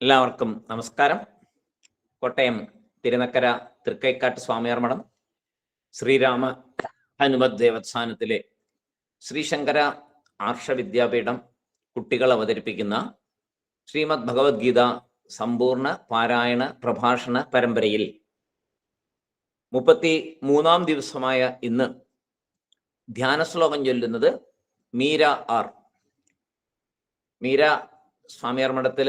എല്ലാവർക്കും നമസ്കാരം. കോട്ടയം തിരുനക്കര തൃക്കൈക്കാട്ട് സ്വാമിയാർ മഠം ശ്രീരാമ ഹനുമത് ദേവസ്ഥാനത്തിലെ ശ്രീശങ്കര ആർഷ വിദ്യാപീഠം കുട്ടികൾ അവതരിപ്പിക്കുന്ന ശ്രീമദ് ഭഗവത്ഗീത സമ്പൂർണ പാരായണ പ്രഭാഷണ പരമ്പരയിൽ മുപ്പത്തി മൂന്നാം ദിവസമായ ഇന്ന് ധ്യാന ശ്ലോകം ചൊല്ലുന്നത് മീര ആർ. മീര സ്വാമിയാർ മഠത്തിൽ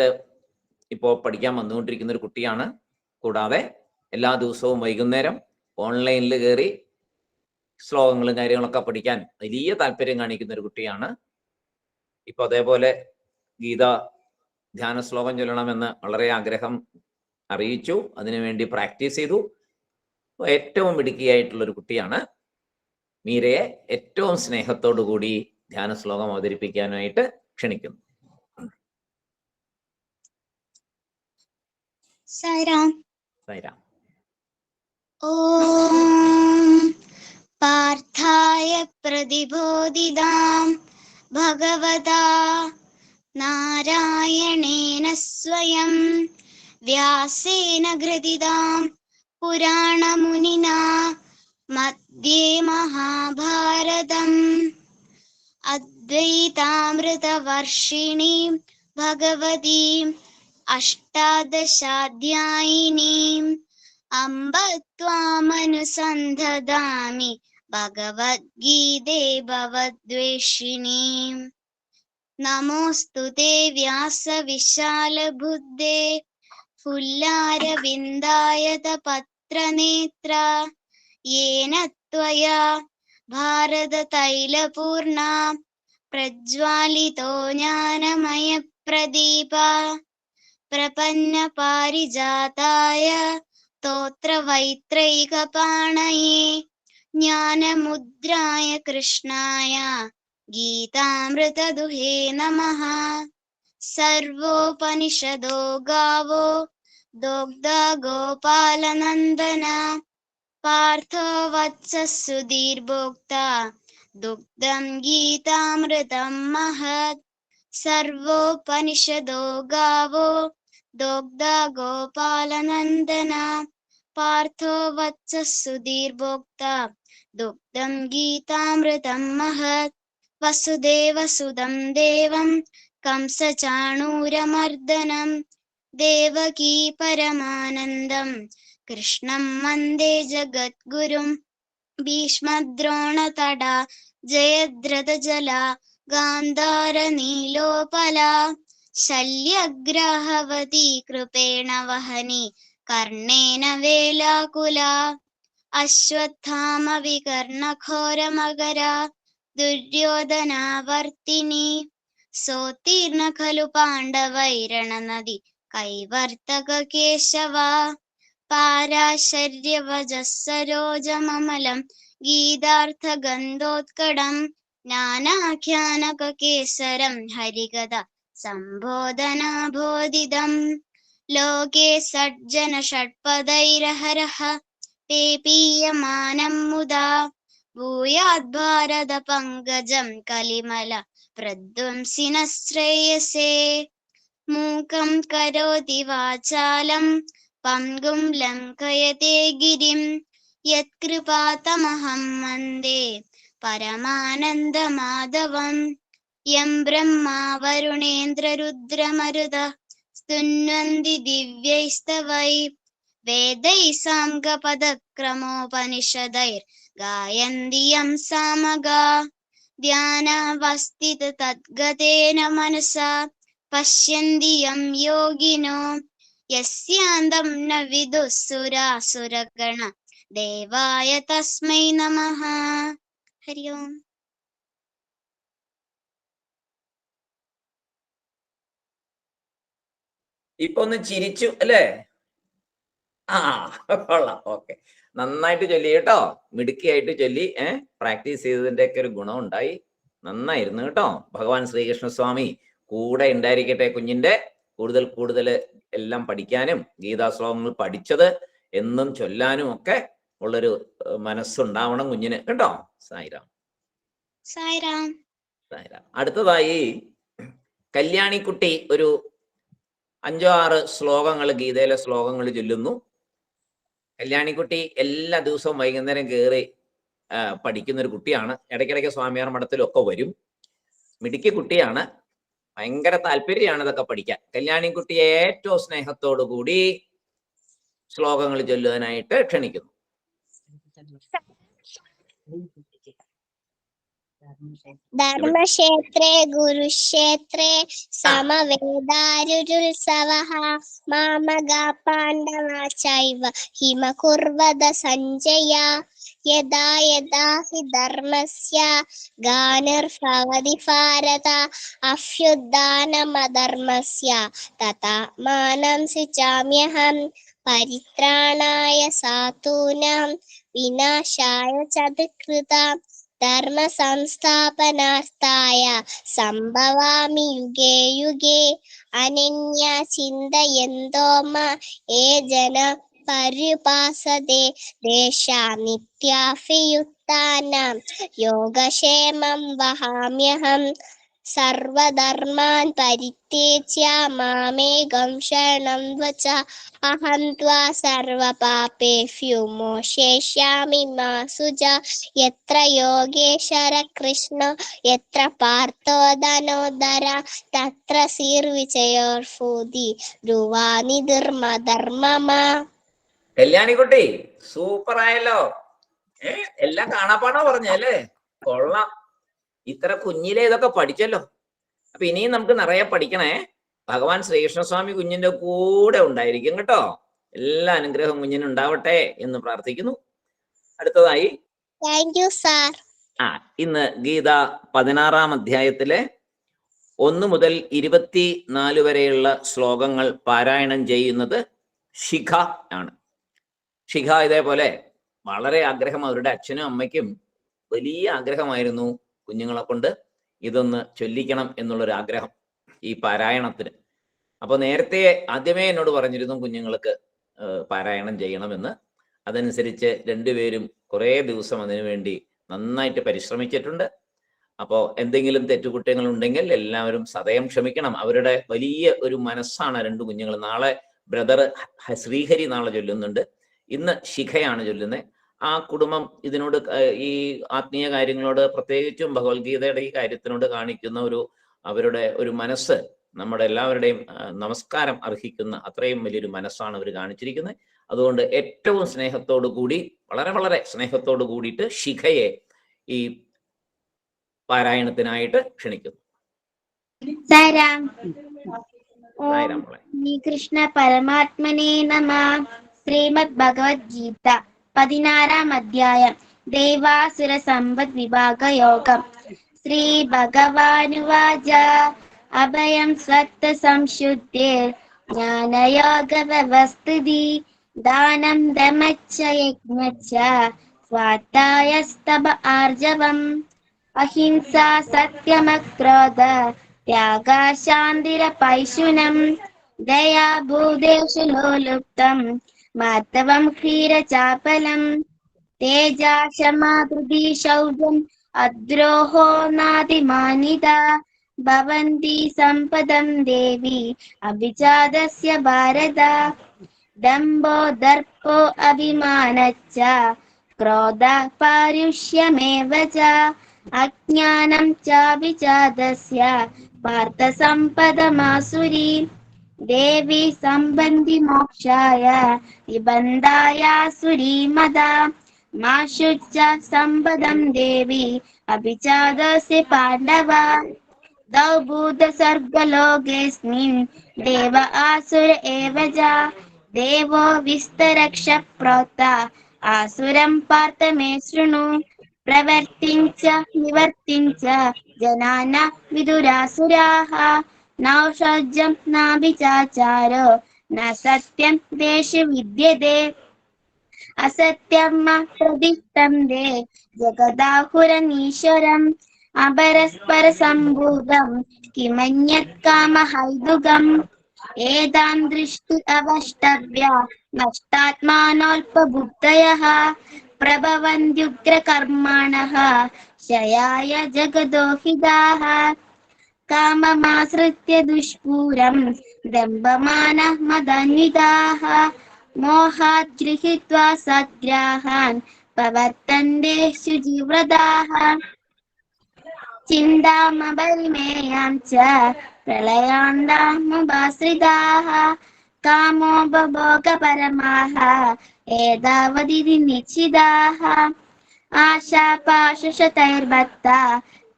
ഇപ്പോൾ പഠിക്കാൻ വന്നുകൊണ്ടിരിക്കുന്ന ഒരു കുട്ടിയാണ്. കൂടാതെ എല്ലാ ദിവസവും വൈകുന്നേരം ഓൺലൈനിൽ കയറി ശ്ലോകങ്ങളും കാര്യങ്ങളൊക്കെ പഠിക്കാൻ വലിയ താല്പര്യം കാണിക്കുന്ന ഒരു കുട്ടിയാണ്. ഇപ്പൊ അതേപോലെ ഗീത ധ്യാന ശ്ലോകം ചൊല്ലണമെന്ന് വളരെ ആഗ്രഹം അറിയിച്ചു. അതിനുവേണ്ടി പ്രാക്ടീസ് ചെയ്തു. ഏറ്റവും മിടുക്കിയായിട്ടുള്ള ഒരു കുട്ടിയാണ്. മീരയെ ഏറ്റവും സ്നേഹത്തോടു കൂടി ധ്യാന ശ്ലോകം അവതരിപ്പിക്കാനായിട്ട് ക്ഷണിക്കുന്നു. സായിരാം സൈറാം. ഓം പാർത്ഥായ പ്രതിബോധിതാം ഭഗവതാ നാരായണേന സ്വയം വ്യാസേന ഘൃതിതാം പുരാണമുനിനാ മധ്യേ മഹാഭാരതം. അദ്വൈതാമൃതവർഷിണീം ഭഗവതീം അഷ്ടാദശാധ്യായിനീം അംബ ത്വാമനുസന്ധദാമി ഭഗവദ്ഗീതേ ഭവദ്വേഷിണീം നമോസ്തു തേ വ്യാസവിശാലബുദ്ധേ ഫുല്ലാരവിന്ദായത പത്രനേത്ര യേന त्वया भारततैलपूर्णा प्रज्वालितो ज्ञानमयप्रदीप प्रपन्नपारिजाताय स्तोत्रवैत्रैकपाणये ज्ञानमुद्राय कृष्णाय गीतामृतदुहे नमः। सर्वोपनिषदो गावो दोग्धा गोपालनन्दन पार्थो वत्सः सुधीर्भोक्ता दुग्धं गीतामृतं महत्। सर्वोपनिषदो गावो दोग्धा गोपालनन्दन पार्थो वत्सः सुधीर्भोक्ता दुग्धं गीतामृतं महत् वसुदेवसुदं देवं कंसचाणूरमर्दनं देवकी परमानन्दं कृष्णं वन्दे जगद्गुरुं भीष्मद्रोणतडा जयद्रथजला गान्धारनीलोपला शल्यग्राहवती कृपेण वहनि कर्णेन वेलाकुला अश्वत्थामविकर्णघोरमगरा दुर्योधनावर्तिनी सोत्तीर्ण खलु पाण्डवैरणनदि कैवर्तककेशवा पाराशर्यवजः सरोजममलं गीतार्थगन्धोत्कडं नानाख्यानककेसरं हरिकदा सम्बोधनाबोधितम् लोके सज्जन षट्पदैरहरः पेपीयमानं मुदा भूयाद्भारतपङ्कजं कलिमल प्रध्वंसिनः श्रेयसे मूकं करोति वाचालं पङ्गुं लङ्कयते गिरिं यत्कृपातमहं वन्दे परमानन्दमाधवम् യം ബ്രഹ്മാവരുണേന്ദ്രരുദ്രമരുത സ്തുന്വന്തി ദിവ്യൈസ്തവൈ. വേദൈ സാംഗപദക്രമോപനിഷദൈർ ഗായന്തി യം സാമഗ. ധ്യാനവസ്ഥിത തദ്ഗതേന മനസാ. പശ്യന്തി യം യോഗിനോ. യസ്യാന്തം ന വിദുസുരാസുരഗണ ദേവായ തസ്മൈ നമഃ. ഹരി ഓം. ഇപ്പൊ ഒന്ന് ചിരിച്ചു അല്ലേ? ആ കൊള്ളാം. ഓക്കെ. നന്നായിട്ട് ചൊല്ലി കേട്ടോ. മിടുക്കിയായിട്ട് ചൊല്ലി ഏഹ് പ്രാക്ടീസ് ചെയ്തതിന്റെ ഒക്കെ ഒരു ഗുണം ഉണ്ടായി. നന്നായിരുന്നു കേട്ടോ. ഭഗവാൻ ശ്രീകൃഷ്ണ സ്വാമി കൂടെ ഉണ്ടായിരിക്കട്ടെ കുഞ്ഞിന്റെ. കൂടുതൽ കൂടുതൽ എല്ലാം പഠിക്കാനും ഗീതാശ്ലോകങ്ങൾ പഠിച്ചത് എന്നും ചൊല്ലാനും ഒക്കെ ഉള്ളൊരു മനസ്സുണ്ടാവണം കുഞ്ഞിന്. കേട്ടോ? സായിരാം സായിരാം സായിരാം അടുത്തതായി കല്യാണിക്കുട്ടി ഒരു അഞ്ചോ ആറ് ശ്ലോകങ്ങൾ ഗീതയിലെ ശ്ലോകങ്ങൾ ചൊല്ലുന്നു. കല്യാണിക്കുട്ടി എല്ലാ ദിവസവും വൈകുന്നേരം കയറി പഠിക്കുന്ന ഒരു കുട്ടിയാണ്. ഇടയ്ക്കിടയ്ക്ക് സ്വാമിയാർ മഠത്തിലൊക്കെ വരും. മിടുക്കി കുട്ടിയാണ്. ഭയങ്കര താല്പര്യമാണ് ഇതൊക്കെ പഠിക്കാൻ. കല്യാണിക്കുട്ടിയെ ഏറ്റവും സ്നേഹത്തോടു കൂടി ശ്ലോകങ്ങൾ ചൊല്ലുവാനായിട്ട് ക്ഷണിക്കുന്നു. ധർമ്മക്ഷേത്രേ ഗുരുക്ഷേത്രേ സമവേദാരുരുത്സവ മാമകാ പാണ്ഡവ ചൈവ ഹിമകുർവത സഞ്ജയ യഥാ യഥാ ഹി ധർമ്മസ്യ ഗാനിർഭവതി ഭാരത അഭ്യുദ്ധാനമധർമ്മസ്യ തഥാ മാനം സിചാമ്യഹം പരിത്രാണായ സാധൂനാം വിനാശായ ചതുകൃതാം ധർമ്മ സംസ്ഥാപനാർത്ഥായ സംഭവാമി യുഗേ യുഗേ. അനന്യ ചിന്തയന്തോ ഏ ജന പര്യുപാസതേ ദേശാ യോഗക്ഷേമം വഹാമ്യഹം. സർവധർമാൻ പരിത്യജ്യ മാമേകം ശരണം വച്ച അഹം ത്വാ സർവപാപേഭ്യോ മോശേഷ്യാമി മാ സുജ. യത്ര യോഗേശ്വര കൃഷ്ണ യത്ര പാർത്ഥോ ധനോധര തത്ര സീർവിജയോർഭൂതി ധ്രുവാനിധർമ്മധർമ്മമാ കല്യാണിക്കുട്ടി സൂപ്പർ ആയല്ലോ എല്ലാം കാണാപ്പാടാ പറഞ്ഞല്ലേ കൊള്ളാം. ഇത്ര കുഞ്ഞിലെ ഇതൊക്കെ പഠിച്ചല്ലോ. അപ്പൊ ഇനിയും നമുക്ക് നിറയെ പഠിക്കണേ. ഭഗവാൻ ശ്രീകൃഷ്ണസ്വാമി കുഞ്ഞിന്റെ കൂടെ ഉണ്ടായിരിക്കും കേട്ടോ. എല്ലാ അനുഗ്രഹവും കുഞ്ഞിന് ഉണ്ടാവട്ടെ എന്ന് പ്രാർത്ഥിക്കുന്നു. അടുത്തതായി താങ്ക് യു സാർ ആ ഇന്ന് ഗീത പതിനാറാം അധ്യായത്തിലെ ഒന്ന് മുതൽ ഇരുപത്തി നാല് വരെയുള്ള ശ്ലോകങ്ങൾ പാരായണം ചെയ്യുന്നത് ശിഖ ആണ്. ശിഖ ഇതേപോലെ വളരെ ആഗ്രഹം അവരുടെ അച്ഛനും അമ്മയ്ക്കും വലിയ ആഗ്രഹമായിരുന്നു. കുഞ്ഞുങ്ങളെ കൊണ്ട് ഇതൊന്ന് ചൊല്ലിക്കണം എന്നുള്ളൊരു ആഗ്രഹം ഈ പാരായണത്തിന്. അപ്പൊ നേരത്തെ ആദ്യമേ എന്നോട് പറഞ്ഞിരുന്നു കുഞ്ഞുങ്ങൾക്ക് പാരായണം ചെയ്യണമെന്ന്. അതനുസരിച്ച് രണ്ടുപേരും കുറേ ദിവസം അതിനുവേണ്ടി നന്നായിട്ട് പരിശ്രമിച്ചിട്ടുണ്ട്. അപ്പോൾ എന്തെങ്കിലും തെറ്റുകുറ്റങ്ങൾ ഉണ്ടെങ്കിൽ എല്ലാവരും സദയം ക്ഷമിക്കണം. അവരുടെ വലിയ ഒരു മനസ്സാണ് രണ്ട് കുഞ്ഞുങ്ങൾ. നാളെ ബ്രദർ ശ്രീഹരി നാളെ ചൊല്ലുന്നുണ്ട്. ഇന്ന് ശിഖയാണ് ചൊല്ലുന്നത്. ആ കുടുംബം ഇതിനോട് ഈ ആത്മീയ കാര്യങ്ങളോട് പ്രത്യേകിച്ചും ഭഗവത്ഗീതയുടെ ഈ കാര്യത്തിനോട് കാണിക്കുന്ന ഒരു അവരുടെ ഒരു മനസ്സ് നമ്മുടെ എല്ലാവരുടെയും നമസ്കാരം അർഹിക്കുന്ന അത്രയും വലിയൊരു മനസ്സാണ് അവർ കാണിച്ചിരിക്കുന്നത്. അതുകൊണ്ട് ഏറ്റവും സ്നേഹത്തോടു കൂടി വളരെ വളരെ സ്നേഹത്തോടു കൂടിയിട്ട് ശിഖയെ ഈ പാരായണത്തിനായിട്ട് ക്ഷണിക്കുന്നു. ശ്രീകൃഷ്ണ പരമാത്മനേ നമ. ശ്രീമദ് ഭഗവത്ഗീത. പതിനാറാം അധ്യായം. ദേവാസുര സമ്പദ് വിഭാഗ യോഗം. ശ്രീ ഭഗവാനുവാച അഭയം സ്വത്ത് സംശുദ്ധേ ജ്ഞാനയോഗ വ്യവസ്ഥിതി ദാനം ദമച്ച യജ്ഞച്ച സ്വാത്തായസ്തപ ആർജവം അഹിംസ സത്യമക്രോധ ത്യാഗാശാന്തിരപൈശുനം ദയാഭൂതേഷു ലോലുപ്തം मातवं क्षीरचापलम् तेजा क्षमादृ शौर्यम् अद्रोहो नातिमानिता भवन्ति सम्पदं देवी अभिजातस्य भारत दम्भो दर्पो च क्रोधः पारुष्यमेव च अज्ञानं चाभिजातस्य पार्थसम्पदमासुरी। देवि सम्बन्धिमोक्षाय निबन्दायासुरी मद मा शुच सम्पदं देवी अपि च दस्य पाण्डवा। दौभूत स्वर्गलोकेऽस्मिन् देव आसुर एव जा देवो विस्तरक्ष प्रोता आसुरं पार्थमे शृणु। प्रवर्तिं च निवर्तिं च जनानां विदुरासुराः। नौषज्यं नाभिचाचारो न सत्यं देशु विद्यते। असत्यं प्रदिष्टं दे जगदाहुरनीश्वरम् अपरस्परसम्भूतं किमन्यत् कामहैदुकम् एतां दृष्टि अवष्टव्या, नष्टात्मानोऽल्पबुद्धयः, प्रभवन्त्युग्रकर्माणः क्षयाय जगदोहिताः। കാമമാശ്രിത്യ ദുഷ്പൂരം ദമ്പമാന മദന്വിതാഹ മോഹാത് ഗൃഹീത്വാ സഗ്രാഹാൻ പവർത്തന്റെ ശുചിവ്രതാഹ ചിന്താമപരിമേയാം ച പ്രളയാണ്ടാമുപാശ്രിതാഹ കാമോപഭോഗപരമാഹ ഏതാവതി നിശ്ചിതാഹ ആശാപാശുഷതൈർഭക്ത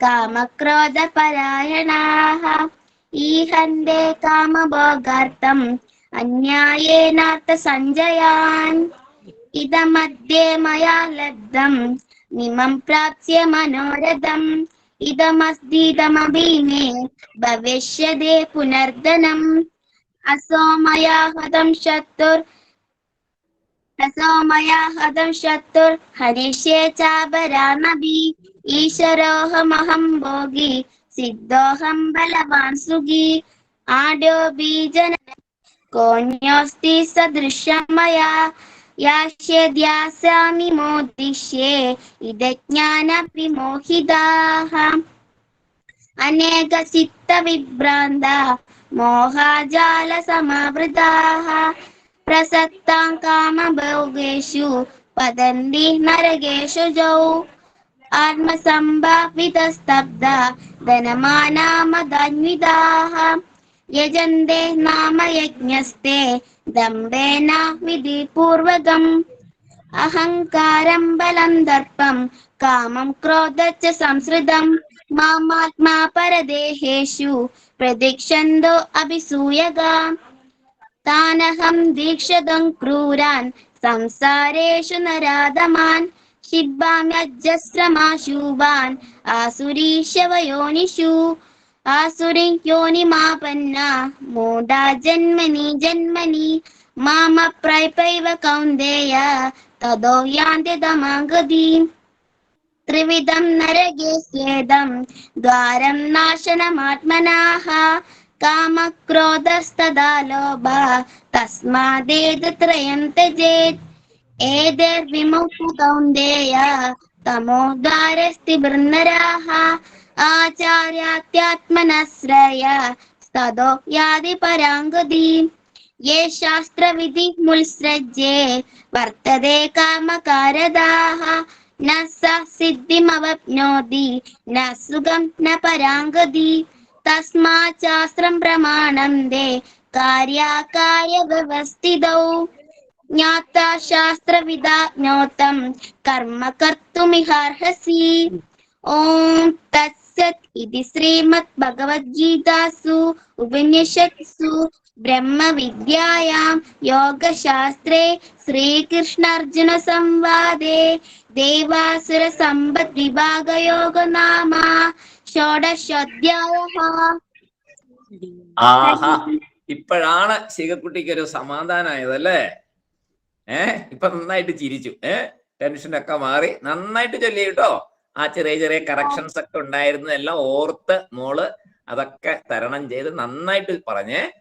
കാമക്രോധപരായണാഹ. ഈഹന്റെ കാമഭോഗാർത്ഥം അന്യായേനാർത്ഥ സഞ്ജയാൻ. ഇതമധ്യേ മയാ ലബ്ധം നിമം പ്രാപ്സ്യ മനോരഥം. ഇതമസ്തീതമഭീമേ ഭവിഷ്യതേ പുനർധനം. അസോമയാഹതം മയാ ഹതം ശത്രുർ അസോ ശത്രുർ ഹരിഷ്യേ ചാപരാമഭി ഈശ്വരോഹമഹം ഭോഗി സിദ്ധോഹം ബലവാൻ സുഖി. ആഡ്യോ ബീജന കോന്യോസ്തി സദൃശമയ യാസ്യാമി മോദിഷ്യേ ഇതജ്ഞാന വിമോഹിതാഹ അനേക ചിത്ത വിഭ്രാന്ത മോഹാജാല സമാവൃതാഹ. പ്രസക്താം കാമഭോഗേഷു പതന്തി നരകേഷു ജൗ. आत्मसम्भावितस्तब्धा धनमानामदान्विताः। यजन्ते नाम यज्ञस्ते दम्भेन विधिपूर्वकम्। अहङ्कारं बलं दर्पं कामं क्रोध च संसृतं। मामात्मा परदेहेषु प्रदीक्षन्तो अभिसूयगा। तानहं दीक्षतं क्रूरान् संसारेषु नराधमान् ക്ഷിബാമ്യജസ്രമാശൂഭാൻ ആസുരീശവയോനിഷു ആസുരി യോനിമാപന്ന മൂഢാ ജന്മനി ജന്മനി. മാമ പ്രൈപൈവ കൗന്ദേയ. തദോ യാന്തി തമാഗതീം ത്രിവിധം നരകേ സ്വേദം ദ്വാരം നാശനമാത്മനാഹ. കാമക്രോധസ്തദാ ലോഭ തസ്മാദേത് ത്രയം ത്യജേത്. ഏതേർവിമൗതൗന്ദേയ ആചാര്യാത്യാത്മനശ്രയ തതോ യാതി പരാംഗതിം. യേ ശാസ്ത്രവിധി മുത്സൃജ്യേ വർത്തതേ കാമകാരദാഹ. ന സ സിദ്ധിമവപ്നോതി ന സുഖം ന പരാംഗതി. തസ്മാ ശാസ്ത്രം പ്രമാണം ദേ കാര്യാകാര്യ ജ്ഞാത ശാസ്ത്രവിദാജ്ഞോതം കർമ്മ കർത്തുമിഹാർഹസി ഓം തത്സത് ഇതി ശ്രീമദ് ഭഗവത്ഗീതാസു ഉപനിഷത്സു ബ്രഹ്മവിദ്യായാം യോഗശാസ്ത്രേ ശ്രീകൃഷ്ണാർജുന സംവാദേ ദേവാസുര സമ്പദ് വിഭാഗയോഗ നാമ ഷോഡശോധ്യായ ഇപ്പോഴാണ് ശിഖക്കുട്ടിക്ക് ഒരു സമാധാനായതല്ലേ? ഏ? ഇപ്പൊ നന്നായിട്ട് ചിരിച്ചു. ഏഹ് ടെൻഷനൊക്കെ മാറി. നന്നായിട്ട് ചൊല്ലി കേട്ടോ. ആ ചെറിയ ചെറിയ കറക്ഷൻസ് ഒക്കെ ഉണ്ടായിരുന്നു. എല്ലാം ഓർത്ത് മോൾ അതൊക്കെ തരണം ചെയ്ത് നന്നായിട്ട് പറഞ്ഞേ.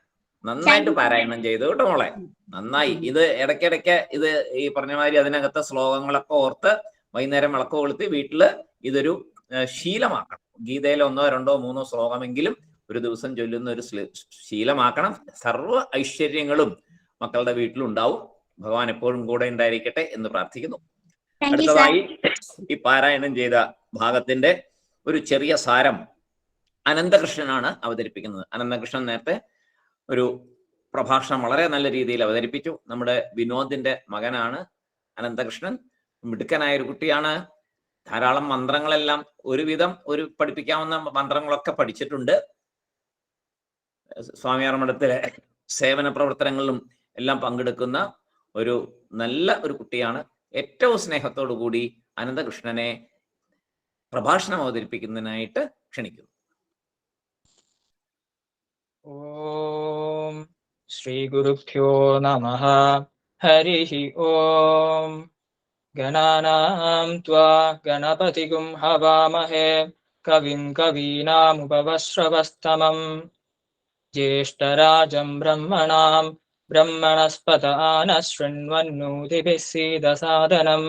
നന്നായിട്ട് പാരായണം ചെയ്തു കേട്ടോ മോളെ. നന്നായി. ഇത് ഇടയ്ക്കിടയ്ക്ക് ഇത് ഈ പറഞ്ഞ മാതിരി അതിനകത്തെ ശ്ലോകങ്ങളൊക്കെ ഓർത്ത് വൈകുന്നേരം വിളക്ക് കൊളുത്തി വീട്ടിൽ ഇതൊരു ശീലമാക്കണം. ഗീതയിൽ ഒന്നോ രണ്ടോ മൂന്നോ ശ്ലോകമെങ്കിലും ഒരു ദിവസം ചൊല്ലുന്ന ഒരു ശീലമാക്കണം. സർവ ഐശ്വര്യങ്ങളും മക്കളുടെ വീട്ടിലുണ്ടാവും. ഭഗവാൻ എപ്പോഴും കൂടെ ഉണ്ടായിരിക്കട്ടെ എന്ന് പ്രാർത്ഥിക്കുന്നു. അടുത്തതായി ഈ പാരായണം ചെയ്ത ഭാഗത്തിന്റെ ഒരു ചെറിയ സാരം അനന്തകൃഷ്ണനാണ് അവതരിപ്പിക്കുന്നത്. അനന്തകൃഷ്ണൻ നേരത്തെ ഒരു പ്രഭാഷണം വളരെ നല്ല രീതിയിൽ അവതരിപ്പിച്ചു. നമ്മുടെ വിനോദിന്റെ മകനാണ് അനന്തകൃഷ്ണൻ. മിടുക്കനായ ഒരു കുട്ടിയാണ്. ധാരാളം മന്ത്രങ്ങളെല്ലാം ഒരുവിധം ഒരു പഠിപ്പിക്കാവുന്ന മന്ത്രങ്ങളൊക്കെ പഠിച്ചിട്ടുണ്ട്. സ്വാമിയാർ മഠത്തിലെ സേവന പ്രവർത്തനങ്ങളിലും എല്ലാം പങ്കെടുക്കുന്ന ഒരു നല്ല ഒരു കുട്ടിയാണ്. ഏറ്റവും സ്നേഹത്തോടു കൂടി അനന്തകൃഷ്ണനെ പ്രഭാഷണം അവതരിപ്പിക്കുന്നതിനായിട്ട് ക്ഷണിക്കുന്നു. ഓം ശ്രീ ഗുരുഭ്യോ നമ. ഹരി ഓം. ഗണാനാം ത്വാ ഗണപതികും ഹവാമഹേ. കവിം കവീനാമുപവശ്രവസ്തമം. ജ്യേഷ്ഠരാജം ബ്രഹ്മണാം ब्रह्मणस्पत आनशृण्वन्नूतिभिः सीदसादनम्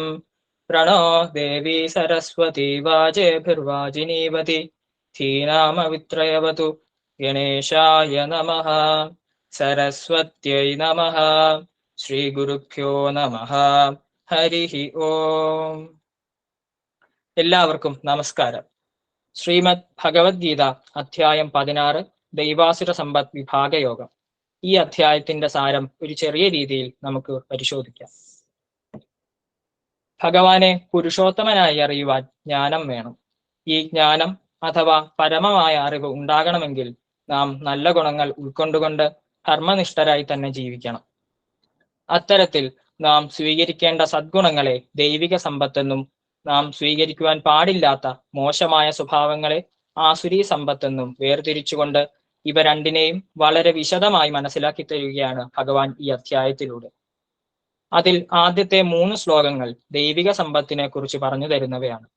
प्रणो देवी सरस्वती वाजेभिर्वाजिनीवति धीनामवित्रयवतु गणेशाय नमः सरस्वत्यै नमः ശ്രീഗുരുഭ്യോ നമ ഹരിഹി ഓം എല്ലാവർക്കും നമസ്കാരം ശ്രീമദ് ഭഗവത്ഗീത അധ്യായം പതിനാറ് ദൈവാസുര സമ്പദ് വിഭാഗ യോഗം ഈ അധ്യായത്തിന്റെ സാരം ഒരു ചെറിയ രീതിയിൽ നമുക്ക് പരിശോധിക്കാം. ഭഗവാനെ പുരുഷോത്തമനായി അറിയുവാൻ ജ്ഞാനം വേണം. ഈ ജ്ഞാനം അഥവാ പരമമായ അറിവ് ഉണ്ടാകണമെങ്കിൽ നാം നല്ല ഗുണങ്ങൾ ഉൾക്കൊണ്ടുകൊണ്ട് കർമ്മനിഷ്ഠരായി തന്നെ ജീവിക്കണം. അത്തരത്തിൽ നാം സ്വീകരിക്കേണ്ട സദ്ഗുണങ്ങളെ ദൈവിക സമ്പത്തെന്നും നാം സ്വീകരിക്കുവാൻ പാടില്ലാത്ത മോശമായ സ്വഭാവങ്ങളെ ആസുരീ സമ്പത്തെന്നും വേർതിരിച്ചുകൊണ്ട് ഇവ രണ്ടിനെയും വളരെ വിശദമായി മനസ്സിലാക്കി തരികയാണ് ഭഗവാൻ ഈ അധ്യായത്തിലൂടെ. അതിൽ ആദ്യത്തെ മൂന്ന് ശ്ലോകങ്ങൾ ദൈവിക സമ്പത്തിനെ കുറിച്ച് പറഞ്ഞു തരുന്നവയാണ്.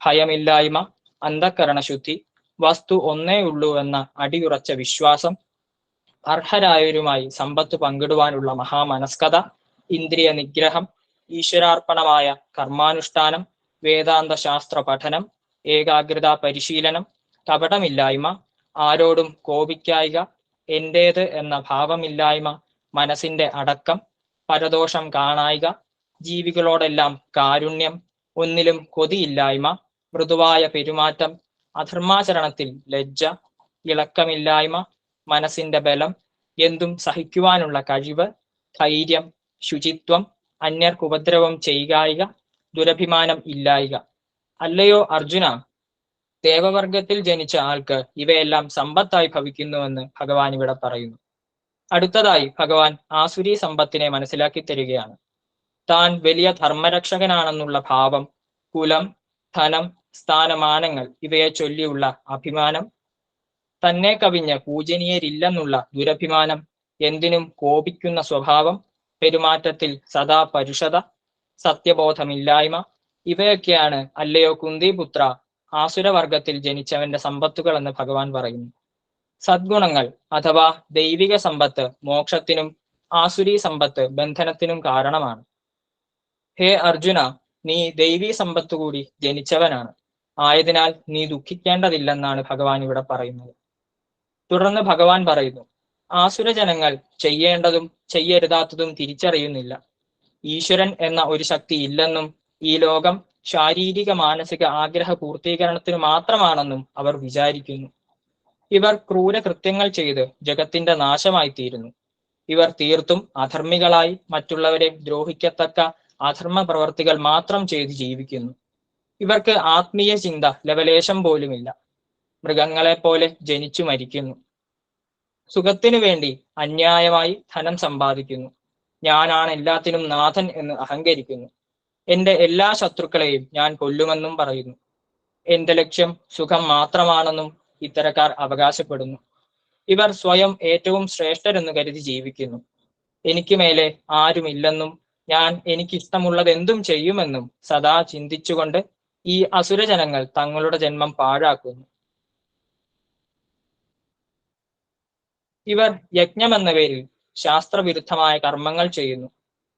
ഭയമില്ലായ്മ അന്ധക്കരണശുദ്ധി വസ്തു ഒന്നേ ഉള്ളൂ എന്ന അടിയുറച്ച വിശ്വാസം അർഹരായവരുമായി സമ്പത്ത് പങ്കിടുവാനുള്ള മഹാമനസ്കത ഇന്ദ്രിയ നിഗ്രഹം ഈശ്വരാർപ്പണമായ കർമാനുഷ്ഠാനം വേദാന്ത ശാസ്ത്ര പഠനം ഏകാഗ്രതാ പരിശീലനം കപടമില്ലായ്മ ആരോടും കോപിക്കായിക എന്റേത് എന്ന ഭാവമില്ലായ്മ മനസ്സിന്റെ അടക്കം പരദോഷം കാണായിക ജീവികളോടെല്ലാം കാരുണ്യം ഒന്നിലും കൊതിയില്ലായ്മ മൃദുവായ പെരുമാറ്റം അധർമാചരണത്തിൽ ലജ്ജ ഇളക്കമില്ലായ്മ മനസ്സിന്റെ ബലം എന്തും സഹിക്കുവാനുള്ള കഴിവ് ധൈര്യം ശുചിത്വം അന്യർക്ക് ഉപദ്രവം ചെയ്യുകായിക ദുരഭിമാനം ഇല്ലായിക. അല്ലയോ അർജുന? ദേവവർഗത്തിൽ ജനിച്ച ആൾക്ക് ഇവയെല്ലാം സമ്പത്തായി ഭവിക്കുന്നുവെന്ന് ഭഗവാൻ ഇവിടെ പറയുന്നു. അടുത്തതായി ഭഗവാൻ ആസുരി സമ്പത്തിനെ മനസ്സിലാക്കി തരികയാണ്. താൻ വലിയ ധർമ്മരക്ഷകനാണെന്നുള്ള ഭാവം കുലം ധനം സ്ഥാനമാനങ്ങൾ ഇവയെ ചൊല്ലിയുള്ള അഭിമാനം തന്നെ കവിഞ്ഞ പൂജനീയരില്ലെന്നുള്ള ദുരഭിമാനം എന്തിനും കോപിക്കുന്ന സ്വഭാവം പെരുമാറ്റത്തിൽ സദാ പരുഷത സത്യബോധമില്ലായ്മ ഇവയൊക്കെയാണ് അല്ലയോ കുന്തിപുത്ര ആസുരവർഗത്തിൽ ജനിച്ചവന്റെ സമ്പത്തുകൾ എന്ന് ഭഗവാൻ പറയുന്നു. സദ്ഗുണങ്ങൾ അഥവാ ദൈവിക സമ്പത്ത് മോക്ഷത്തിനും ആസുരി സമ്പത്ത് ബന്ധനത്തിനും കാരണമാണ്. ഹേ അർജുന നീ ദൈവീ സമ്പത്ത് കൂടി ജനിച്ചവനാണ്. ആയതിനാൽ നീ ദുഃഖിക്കേണ്ടതില്ലെന്നാണ് ഭഗവാൻ ഇവിടെ പറയുന്നത്. തുടർന്ന് ഭഗവാൻ പറയുന്നു ആസുര ജനങ്ങൾ ചെയ്യേണ്ടതും ചെയ്യരുതാത്തതും തിരിച്ചറിയുന്നില്ല. ഈശ്വരൻ എന്ന ഒരു ശക്തി ഇല്ലെന്നും ഈ ലോകം ശാരീരിക മാനസിക ആഗ്രഹ പൂർത്തീകരണത്തിന് മാത്രമാണെന്നും അവർ വിചാരിക്കുന്നു. ഇവർ ക്രൂര കൃത്യങ്ങൾ ചെയ്ത് ജഗത്തിന്റെ നാശമായി തീരുന്നു ഇവർ തീർത്തും അധർമ്മികളായി മറ്റുള്ളവരെ ദ്രോഹിക്കത്തക്ക അധർമ്മ പ്രവർത്തികൾ മാത്രം ചെയ്ത് ജീവിക്കുന്നു. ഇവർക്ക് ആത്മീയ ചിന്ത ലവലേശം പോലുമില്ല. മൃഗങ്ങളെ പോലെ ജനിച്ചു മരിക്കുന്നു. സുഖത്തിനു വേണ്ടി അന്യായമായി ധനം സമ്പാദിക്കുന്നു. ഞാനാണ് എല്ലാത്തിനും നാഥൻ എന്ന് അഹങ്കരിക്കുന്നു. എന്റെ എല്ലാ ശത്രുക്കളെയും ഞാൻ കൊല്ലുമെന്നും പറയുന്നു. എന്റെ ലക്ഷ്യം സുഖം മാത്രമാണെന്നും ഇത്തരക്കാർ അവകാശപ്പെടുന്നു. ഇവർ സ്വയം ഏറ്റവും ശ്രേഷ്ഠരെന്ന് കരുതി ജീവിക്കുന്നു. എനിക്ക് മേലെ ആരുമില്ലെന്നും ഞാൻ എനിക്കിഷ്ടമുള്ളത് എന്തും ചെയ്യുമെന്നും സദാ ചിന്തിച്ചുകൊണ്ട് ഈ അസുരജനങ്ങൾ തങ്ങളുടെ ജന്മം പാഴാക്കുന്നു. ഇവർ യജ്ഞം എന്ന പേരിൽ ശാസ്ത്രവിരുദ്ധമായ കർമ്മങ്ങൾ ചെയ്യുന്നു.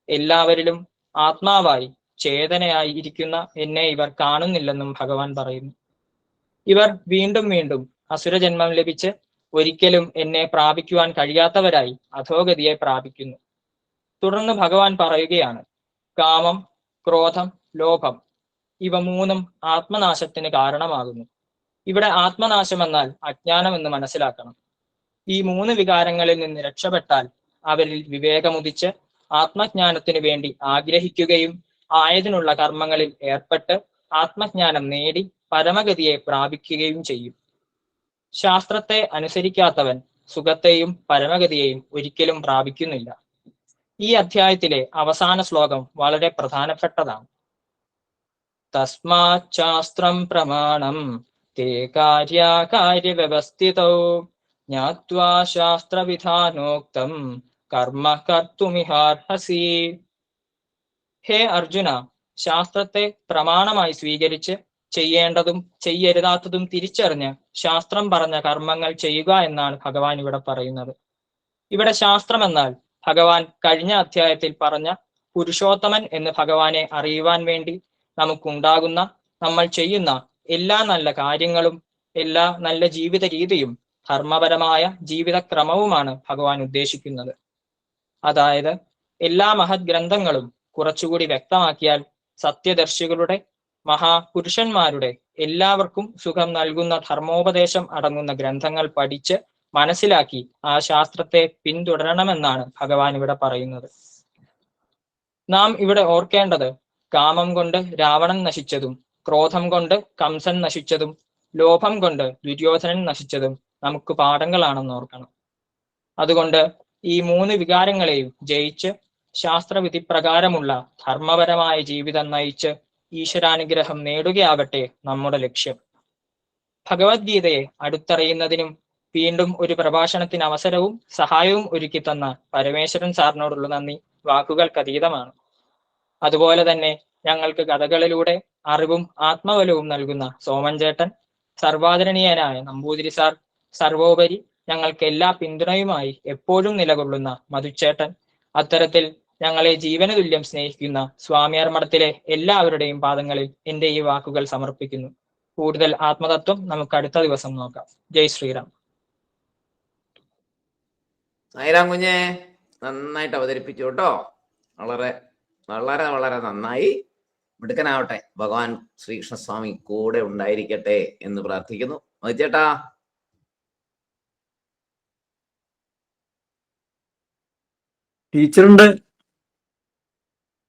എല്ലാവരിലും ആത്മാവായി ചേതനയായി ഇരിക്കുന്ന എന്നെ ഇവർ കാണുന്നില്ലെന്നും ഭഗവാൻ പറയുന്നു. ഇവർ വീണ്ടും വീണ്ടും അസുരജന്മം ലഭിച്ച് ഒരിക്കലും എന്നെ പ്രാപിക്കുവാൻ കഴിയാത്തവരായി അധോഗതിയെ പ്രാപിക്കുന്നു. തുടർന്ന് ഭഗവാൻ പറയുകയാണ് കാമം ക്രോധം ലോഭം ഇവ മൂന്നും ആത്മനാശത്തിന് കാരണമാകുന്നു. ഇവിടെ ആത്മനാശം എന്നാൽ അജ്ഞാനം എന്ന് മനസ്സിലാക്കണം. ഈ മൂന്ന് വികാരങ്ങളിൽ നിന്ന് രക്ഷപ്പെട്ടാൽ അവരിൽ വിവേകമുദിച്ച് ആത്മജ്ഞാനത്തിനു വേണ്ടി ആഗ്രഹിക്കുകയും ആയതിനുള്ള കർമ്മങ്ങളിൽ ഏർപ്പെട്ട് ആത്മജ്ഞാനം നേടി പരമഗതിയെ പ്രാപിക്കുകയും ചെയ്യും. ശാസ്ത്രത്തെ അനുസരിക്കാത്തവൻ സുഖത്തെയും പരമഗതിയെയും ഒരിക്കലും പ്രാപിക്കുന്നില്ല. ഈ അധ്യായത്തിലെ അവസാന ശ്ലോകം വളരെ പ്രധാനപ്പെട്ടതാണ്. തസ്മാശാസ്ത്രം പ്രമാണം തേ കാര്യാകാര്യ വ്യവസ്ഥിതൗ ജ്ഞാത്വാ ശാസ്ത്രവിധാനോക്തം കർമ്മ കർത്തുമിഹാർഹസി. ഹേ അർജുന ശാസ്ത്രത്തെ പ്രമാണമായി സ്വീകരിച്ച് ചെയ്യേണ്ടതും ചെയ്യരുതാത്തതും തിരിച്ചറിഞ്ഞ് ശാസ്ത്രം പറഞ്ഞ കർമ്മങ്ങൾ ചെയ്യുക എന്നാണ് ഭഗവാൻ ഇവിടെ പറയുന്നത്. ഇവിടെ ശാസ്ത്രം എന്നാൽ ഭഗവാൻ കഴിഞ്ഞ അധ്യായത്തിൽ പറഞ്ഞ പുരുഷോത്തമൻ എന്ന് ഭഗവാനെ അറിയുവാൻ വേണ്ടി നമുക്കുണ്ടാകുന്ന നമ്മൾ ചെയ്യുന്ന എല്ലാ നല്ല കാര്യങ്ങളും എല്ലാ നല്ല ജീവിത രീതിയും ധർമ്മപരമായ ജീവിതക്രമവുമാണ് ഭഗവാൻ ഉദ്ദേശിക്കുന്നത്. അതായത് എല്ലാ മഹത് ഗ്രന്ഥങ്ങളും കുറച്ചുകൂടി വ്യക്തമാക്കിയാൽ സത്യദർശികളുടെ മഹാപുരുഷന്മാരുടെ എല്ലാവർക്കും സുഖം നൽകുന്ന ധർമ്മോപദേശം അടങ്ങുന്ന ഗ്രന്ഥങ്ങൾ പഠിച്ച് മനസ്സിലാക്കി ആ ശാസ്ത്രത്തെ പിന്തുടരണമെന്നാണ് ഭഗവാൻ ഇവിടെ പറയുന്നത്. നാം ഇവിടെ ഓർക്കേണ്ടത് കാമം കൊണ്ട് രാവണൻ നശിച്ചതും ക്രോധം കൊണ്ട് കംസൻ നശിച്ചതും ലോഭം കൊണ്ട് ദുര്യോധനൻ നശിച്ചതും നമുക്ക് പാഠങ്ങളാണെന്ന് ഓർക്കണം. അതുകൊണ്ട് ഈ മൂന്ന് വികാരങ്ങളെയും ജയിച്ച് ശാസ്ത്രവിധി പ്രകാരമുള്ള ധർമ്മപരമായ ജീവിതം നയിച്ച് ഈശ്വരാനുഗ്രഹം നേടുകയാകട്ടെ നമ്മുടെ ലക്ഷ്യം. ഭഗവത്ഗീതയെ അടുത്തറിയുന്നതിനും വീണ്ടും ഒരു പ്രഭാഷണത്തിന് അവസരവും സഹായവും ഒരുക്കി തന്ന പരമേശ്വരൻ സാറിനോടുള്ള നന്ദി. വാക്കുകൾക്ക് അതീതമാണ്. അതുപോലെ തന്നെ ഞങ്ങൾക്ക് കഥകളിലൂടെ അറിവും ആത്മബലവും നൽകുന്ന സോമൻ ചേട്ടൻ സർവാദരണീയനായ നമ്പൂതിരി സാർ സർവോപരി ഞങ്ങൾക്ക് എല്ലാ പിന്തുണയുമായി എപ്പോഴും നിലകൊള്ളുന്ന മധുച്ചേട്ടൻ അത്തരത്തിൽ ഞങ്ങളെ ജീവന തുല്യം സ്നേഹിക്കുന്ന സ്വാമിയാർ മഠത്തിലെ എല്ലാവരുടെയും പാദങ്ങളിൽ എന്റെ ഈ വാക്കുകൾ സമർപ്പിക്കുന്നു. കൂടുതൽ ആത്മതത്വം നമുക്ക് അടുത്ത ദിവസം നോക്കാം. ജയ് ശ്രീറാം. സായിരാം കുഞ്ഞെ നന്നായിട്ട് അവതരിപ്പിച്ചു കേട്ടോ. വളരെ വളരെ വളരെ നന്നായി. മിടുക്കനാവട്ടെ. ഭഗവാൻ ശ്രീകൃഷ്ണസ്വാമി കൂടെ ഉണ്ടായിരിക്കട്ടെ എന്ന് പ്രാർത്ഥിക്കുന്നു. മതിച്ചേട്ടാ ടീച്ചറുണ്ട്.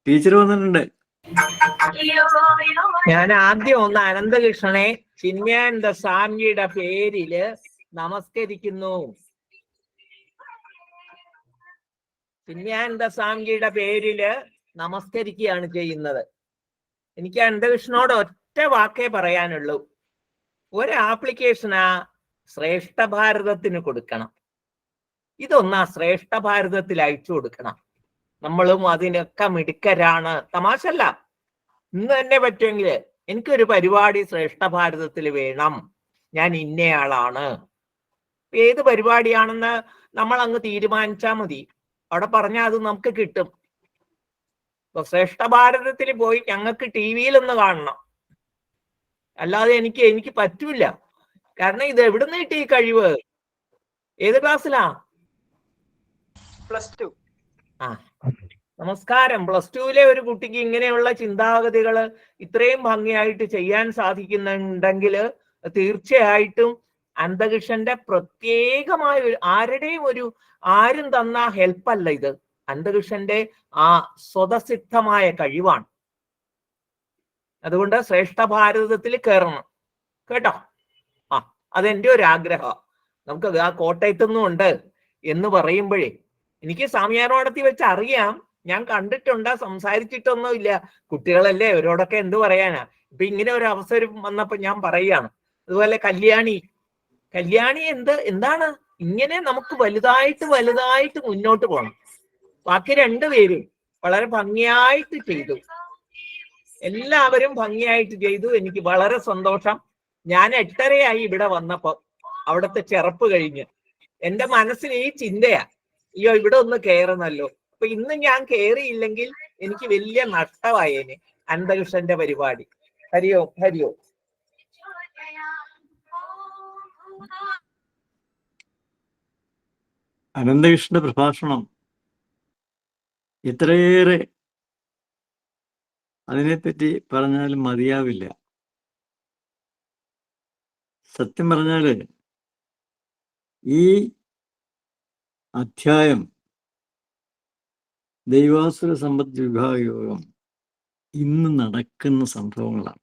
ടീച്ചർ വന്നിട്ടുണ്ട്. ഞാൻ ആദ്യം ഒന്ന് അനന്തകൃഷ്ണനെ ചിന്മയാനന്ദ സ്വാമിയുടെ പേരിൽ നമസ്കരിക്കുന്നു. ചിന്മയാനന്ദ സ്വാമിയുടെ പേരിൽ നമസ്കരിക്കുകയാണ് ചെയ്യുന്നത്. എനിക്ക് അനന്തകൃഷ്ണനോട് ഒറ്റ വാക്കേ പറയാനുള്ളൂ. ഒരു ആപ്ലിക്കേഷനാ ശ്രേഷ്ഠ ഭാരതത്തിന് കൊടുക്കണം. ഇതൊന്നാ ശ്രേഷ്ഠ ഭാരതത്തിൽ അയച്ചു കൊടുക്കണം. നമ്മളും അതിനൊക്കെ മിടുക്കരാണ്. തമാശല്ല ഇന്ന് തന്നെ പറ്റുമെങ്കിൽ എനിക്കൊരു പരിപാടി ശ്രേഷ്ഠ ഭാരതത്തിൽ വേണം. ഞാൻ ഇന്നയാളാണ്. ഏത് പരിപാടിയാണെന്ന് നമ്മൾ അങ്ങ് തീരുമാനിച്ചാൽ മതി. അവിടെ പറഞ്ഞാൽ അത് നമുക്ക് കിട്ടും. ഇപ്പൊ ശ്രേഷ്ഠ ഭാരതത്തിൽ പോയി ഞങ്ങൾക്ക് ടി വിയിൽ ഒന്ന് കാണണം. അല്ലാതെ എനിക്ക് എനിക്ക് പറ്റൂല. കാരണം ഇത് എവിടുന്ന് കിട്ടി ഈ കഴിവ്? ഏത് ക്ലാസ്സിലാ? പ്ലസ് ടു നമസ്കാരം. പ്ലസ് ടുവിലെ ഒരു കുട്ടിക്ക് ഇങ്ങനെയുള്ള ചിന്താഗതികൾ ഇത്രയും ഭംഗിയായിട്ട് ചെയ്യാൻ സാധിക്കുന്നുണ്ടെങ്കിൽ തീർച്ചയായിട്ടും അന്തകൃഷ്ണന്റെ പ്രത്യേകമായ ഒരു ആരുടെയും ഒരു ആരും തന്ന ഹെൽപ്പല്ല അല്ല ഇത്. അന്തകൃഷ്ണന്റെ ആ സ്വതസിദ്ധമായ കഴിവാണ്. അതുകൊണ്ട് ശ്രേഷ്ഠ ഭാരതത്തിൽ കയറണം. കേട്ടോ? ആ അതെന്റെ ഒരു ആഗ്രഹം. നമുക്ക് ആ കോട്ടയത്തുനിന്നും ഉണ്ട് എന്ന് പറയുമ്പോഴേ എനിക്ക് സാമിയാരോടത്തി വെച്ച് അറിയാം. ഞാൻ കണ്ടിട്ടുണ്ട് സംസാരിച്ചിട്ടൊന്നും ഇല്ല കുട്ടികളല്ലേ അവരോടൊക്കെ എന്ത് പറയാനാ? ഇപ്പൊ ഇങ്ങനെ ഒരു അവസരം വന്നപ്പോ ഞാൻ പറയാണ്. അതുപോലെ കല്യാണി. കല്യാണി എന്ത് എന്താണ്? ഇങ്ങനെ നമുക്ക് വലുതായിട്ട് വലുതായിട്ട് മുന്നോട്ട് പോകണം ബാക്കി രണ്ടുപേരും വളരെ ഭംഗിയായിട്ട് ചെയ്തു. എല്ലാവരും ഭംഗിയായിട്ട് ചെയ്തു. എനിക്ക് വളരെ സന്തോഷം. ഞാൻ എട്ടരയായി ഇവിടെ വന്നപ്പോ അവിടുത്തെ ചെറുപ്പ് കഴിഞ്ഞ്. എന്റെ മനസ്സിൽ ഈ ചിന്തയാ. അയ്യോ ഇവിടെ ഒന്ന് കയറുന്നല്ലോ അപ്പൊ ഇന്ന് ഞാൻ കയറിയില്ലെങ്കിൽ എനിക്ക് വലിയ നഷ്ടമായേനെ. അന്തകൃഷ്ണന്റെ പരിപാടി. ഹരിയോ ഹരിയോ. അനന്തകൃഷ്ണ പ്രഭാഷണം. ഇത്രയേറെ അതിനെപ്പറ്റി പറഞ്ഞാലും മതിയാവില്ല. സത്യം പറഞ്ഞാൽ ഈ അധ്യായം. ദൈവാസുര സമ്പദ് വിഭാഗ യോഗം ഇന്ന് നടക്കുന്ന സംഭവങ്ങളാണ്.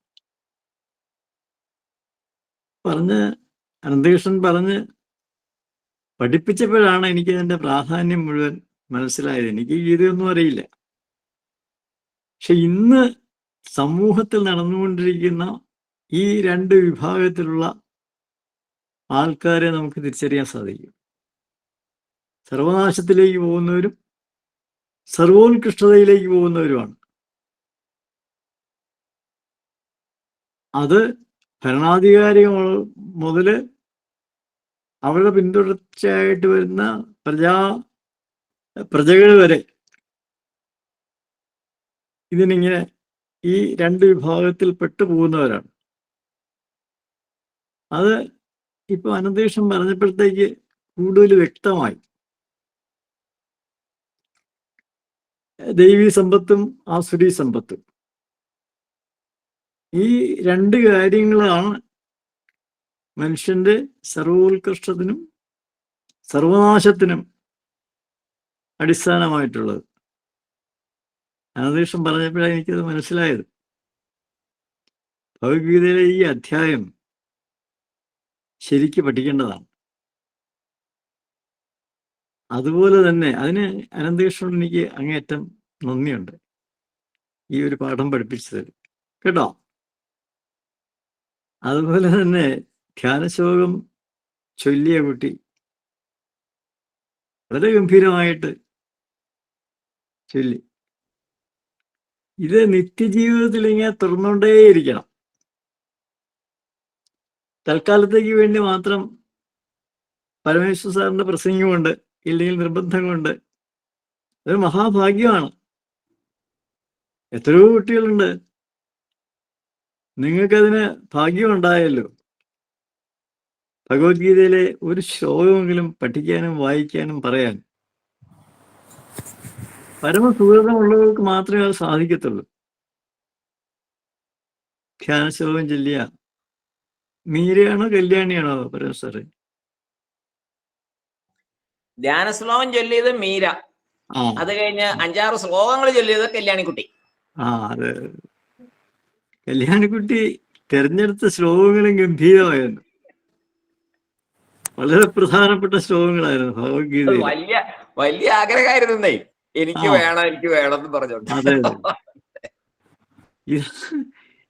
പറഞ്ഞ് അനന്തകൃഷ്ണൻ പറഞ്ഞ് പഠിപ്പിച്ചപ്പോഴാണ് എനിക്ക് അതിന്റെ പ്രാധാന്യം മുഴുവൻ മനസ്സിലായത്. എനിക്ക് ഗീതയൊന്നും അറിയില്ല. പക്ഷെ ഇന്ന് സമൂഹത്തിൽ നടന്നുകൊണ്ടിരിക്കുന്ന ഈ രണ്ട് വിഭാഗത്തിലുള്ള ആൾക്കാരെ നമുക്ക് തിരിച്ചറിയാൻ സാധിക്കും. സർവനാശത്തിലേക്ക് പോകുന്നവരും സർവോത്കൃഷ്ടതയിലേക്ക് പോകുന്നവരുമാണ്. അത് ഭരണാധികാരികൾ മുതൽ അവരുടെ പിന്തുടർച്ചയായിട്ട് വരുന്ന പ്രജാ പ്രജകൾ വരെ ഇതിനിങ്ങനെ ഈ രണ്ട് വിഭാഗത്തിൽ പെട്ടു പോകുന്നവരാണ്. അത് ഇപ്പൊ അനന്തീഷം പറഞ്ഞപ്പോഴത്തേക്ക് കൂടുതൽ വ്യക്തമായി ദൈവീ സമ്പത്തും ആസുരി സമ്പത്തും. ഈ രണ്ട് കാര്യങ്ങളാണ് മനുഷ്യന്റെ സർവോത്കൃഷ്ടത്തിനും സർവനാശത്തിനും അടിസ്ഥാനമായിട്ടുള്ളത്. അനന്തേഷം പറഞ്ഞപ്പോഴാണ് എനിക്കത് മനസ്സിലായത്. ഭഗവത്ഗീതയിലെ ഈ അധ്യായം ശരിക്ക് പഠിക്കേണ്ടതാണ്. അതുപോലെ തന്നെ അതിന് അനന്തകൃഷ്ണൻ എനിക്ക് അങ്ങേയറ്റം നന്ദിയുണ്ട്. ഈ ഒരു പാഠം പഠിപ്പിച്ചത് കേട്ടോ? അതുപോലെ തന്നെ ധ്യാനശോകം ചൊല്ലിയ കുട്ടി വളരെ ഗംഭീരമായിട്ട് ചൊല്ലി. ഇത് നിത്യജീവിതത്തിൽ ഇങ്ങനെ തുറന്നുകൊണ്ടേയിരിക്കണം തൽക്കാലത്തേക്ക് വേണ്ടി മാത്രം പരമേശ്വര സാറിന്റെ പ്രസംഗം കൊണ്ട് ഇല്ലെങ്കിൽ നിർബന്ധമുണ്ട് അതൊരു മഹാഭാഗ്യമാണ്. എത്രയോ കുട്ടികളുണ്ട്. നിങ്ങൾക്കതിന് ഭാഗ്യമുണ്ടായല്ലോ. ഭഗവത്ഗീതയിലെ ഒരു ശ്ലോകമെങ്കിലും പഠിക്കാനും വായിക്കാനും പറയാൻ. പരമസുഹൃതമുള്ളവർക്ക് മാത്രമേ അത് സാധിക്കത്തുള്ളൂ. ധ്യാനശ്ലോകം ചൊല്ലിയ മീരയാണോ കല്യാണിയാണോ പരമേശ്വരൻ ധ്യാന ശ്ലോകം ചൊല്ലിയത് മീര. അത് കഴിഞ്ഞ് അഞ്ചാറ് ശ്ലോകങ്ങൾ ചൊല്ലിയത് കല്യാണിക്കുട്ടി. ആ അതെ. കല്യാണിക്കുട്ടി തെരഞ്ഞെടുത്ത ശ്ലോകങ്ങളും ഗംഭീരമായിരുന്നു. വളരെ പ്രധാനപ്പെട്ട ശ്ലോകങ്ങളായിരുന്നു ഭഗവത്ഗീത വലിയ വലിയ ആഗ്രഹമായിരുന്നു എനിക്ക് വേണം എനിക്ക് വേണം എന്ന് പറഞ്ഞോണ്ട് അതെ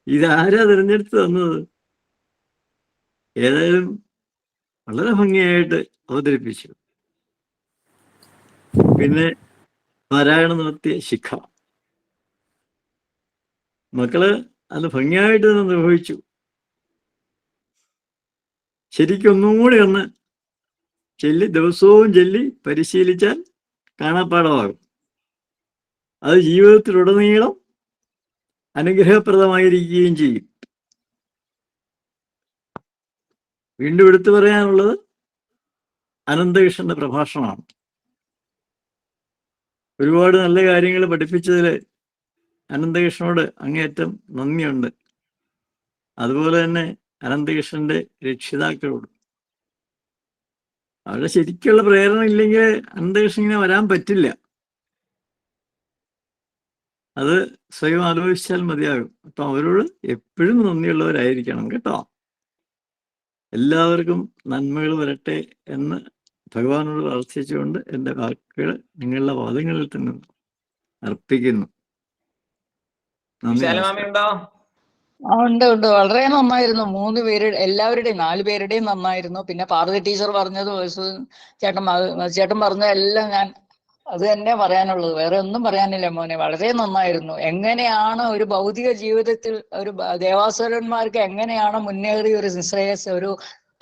ഇതാരാ തിരഞ്ഞെടുത്ത് തന്നത്? ഏതായാലും വളരെ ഭംഗിയായിട്ട് അവതരിപ്പിച്ചു. പിന്നെ നാരായണ നിർത്തിയ ശിഖ. മക്കൾ അത് ഭംഗിയായിട്ട് തന്നെ നിർവഹിച്ചു. ശരിക്കും ഒന്നും കൂടി ഒന്ന് ചെല്ലി ദിവസവും ചെല്ലി പരിശീലിച്ചാൽ കാണാപ്പാടമാകും അത് ജീവിതത്തിലുടനീളം അനുഗ്രഹപ്രദമായിരിക്കുകയും ചെയ്യും. വീണ്ടും എടുത്തു പറയാനുള്ളത് അനന്തകൃഷ്ണന്റെ പ്രഭാഷണമാണ്. ഒരുപാട് നല്ല കാര്യങ്ങൾ പഠിപ്പിച്ചതിൽ അനന്തകൃഷ്ണനോട് അങ്ങേയറ്റം നന്ദിയുണ്ട്. അതുപോലെ തന്നെ അനന്തകൃഷ്ണന്റെ രക്ഷിതാക്കളോട്. അവരുടെ ശരിക്കുള്ള പ്രേരണ ഇല്ലെങ്കിൽ അനന്തകൃഷ്ണൻ ഇങ്ങനെ വരാൻ പറ്റില്ല. അത് സ്വയം ആലോചിച്ചാൽ മതിയാകും. അപ്പൊ അവരോട് എപ്പോഴും നന്ദിയുള്ളവരായിരിക്കണം കേട്ടോ. എല്ലാവർക്കും നന്മകൾ വരട്ടെ എന്ന് ഭഗവാനോട് പ്രാർത്ഥിച്ചുകൊണ്ട് എന്റെ വാക്കുകൾ നിങ്ങളുടെ വാദങ്ങളിൽ തന്നെ അർപ്പിക്കുന്നു. ഉണ്ടോ? ആ, ഉണ്ട് ഉണ്ട്. വളരെ നന്നായിരുന്നു. മൂന്ന് പേര് എല്ലാവരുടെയും നാല് പേരുടെയും നന്നായിരുന്നു. പിന്നെ പാർവതി ടീച്ചർ പറഞ്ഞത് ചേട്ടൻ ചേട്ടൻ പറഞ്ഞ എല്ലാം ഞാൻ അത് തന്നെ പറയാനുള്ളത്. വേറെ ഒന്നും പറയാനില്ല മോനെ. വളരെ നന്നായിരുന്നു. എങ്ങനെയാണ് ഒരു ഭൗതിക ജീവിതത്തിൽ ഒരു ദേവാസുരന്മാർക്ക് എങ്ങനെയാണ് മുന്നേറി ഒരു നിശ്രേയസ് ഒരു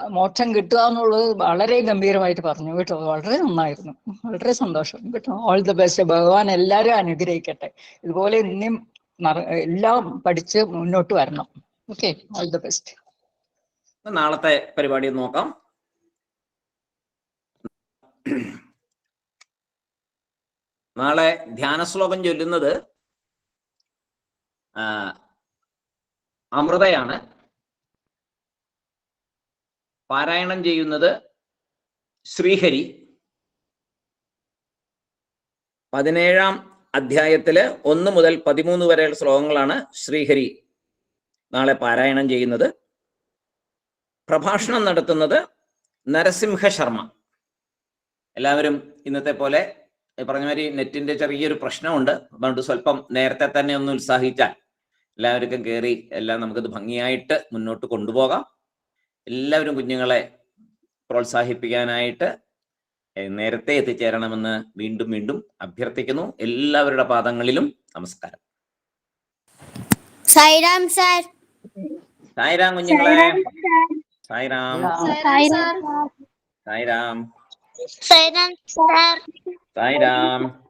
മോക്ഷം കിട്ടുക എന്നുള്ളത് വളരെ ഗംഭീരമായിട്ട് പറഞ്ഞു. കേട്ടോ വളരെ നന്നായിരുന്നു. വളരെ സന്തോഷം. കേട്ടോ ഓൾ ദ ബെസ്റ്റ് ഭഗവാൻ എല്ലാവരും അനുഗ്രഹിക്കട്ടെ. ഇതുപോലെ ഇനിയും എല്ലാം പഠിച്ച് മുന്നോട്ട് വരണം. ഓക്കെ ഓൾ ദ ബെസ്റ്റ് നാളത്തെ പരിപാടി നോക്കാം. നാളെ ധ്യാന ശ്ലോകം ചൊല്ലുന്നത് അമൃതയാണ്. പാരായണം ചെയ്യുന്നത് ശ്രീഹരി. പതിനേഴാം അധ്യായത്തിൽ ഒന്ന് മുതൽ പതിമൂന്ന് വരെയുള്ള ശ്ലോകങ്ങളാണ് ശ്രീഹരി നാളെ പാരായണം ചെയ്യുന്നത്. പ്രഭാഷണം നടത്തുന്നത് നരസിംഹ ശർമ്മ. എല്ലാവരും ഇന്നത്തെ പോലെ പറഞ്ഞ മാതിരി നെറ്റിന്റെ ചെറിയൊരു പ്രശ്നമുണ്ട്. അതുകൊണ്ട് സ്വല്പം നേരത്തെ തന്നെ ഒന്ന് ഉത്സാഹിച്ചാൽ എല്ലാവർക്കും കയറി എല്ലാം നമുക്കിത് ഭംഗിയായിട്ട് മുന്നോട്ട് കൊണ്ടുപോകാം. എല്ലാവരും കുഞ്ഞുങ്ങളെ പ്രോത്സാഹിപ്പിക്കാനായിട്ട് നേരത്തെ എത്തിച്ചേരണമെന്ന് വീണ്ടും വീണ്ടും അഭ്യർത്ഥിക്കുന്നു. എല്ലാവരുടെ പാദങ്ങളിലും നമസ്കാരം. സായിരാം സാർ. സായിരാം കുഞ്ഞുങ്ങളെ. സായിരാം സായിരാം സായിരാം സായിരാം സാർ. സായിരാം